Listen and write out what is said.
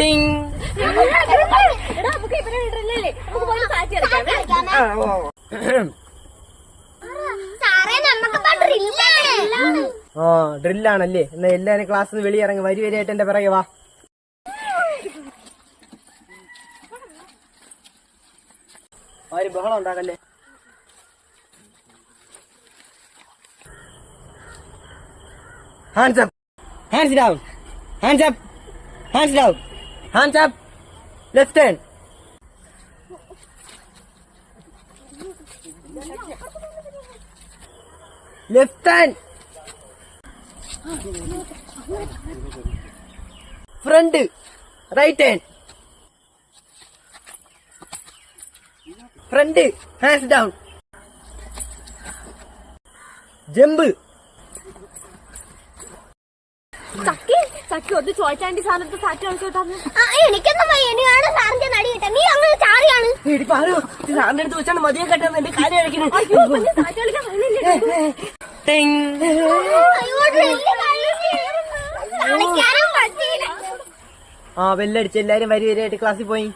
ടിങ് ആ ഡ്രില്ലാണല്ലേ. എന്നാ എല്ലാരും ക്ലാസ്സിൽ നിന്ന് വെളിയിറങ്ങി വരി വരിയായിട്ട് എന്റെ പിറകെ വാ. ആരും ബഹളം ഉണ്ടാക്കല്ലേ? Hands up hands down hands up hands down Hands up. Left hand. Left hand. Front. Right hand. Front. Hands down. Jump. ചക്കി ചക്കി ഒന്ന് ചോദിച്ചാണ്ടി സാറിന്റെ സാറ്റ് കളിച്ചോട്ടാന്ന് എനിക്കൊന്നും സാറിന്റെ നടി നീ അങ്ങനെ ചാറിയാണ് സാറിന്റെ അടുത്ത് വെച്ചാണ് മതിയെ കെട്ടുന്ന എന്റെ കാര്യം പറ്റിയില്ല. ആ ബെല്ലടിച്ച് എല്ലാരും വരി വരെയായിട്ട് ക്ലാസ്സിൽ പോയി.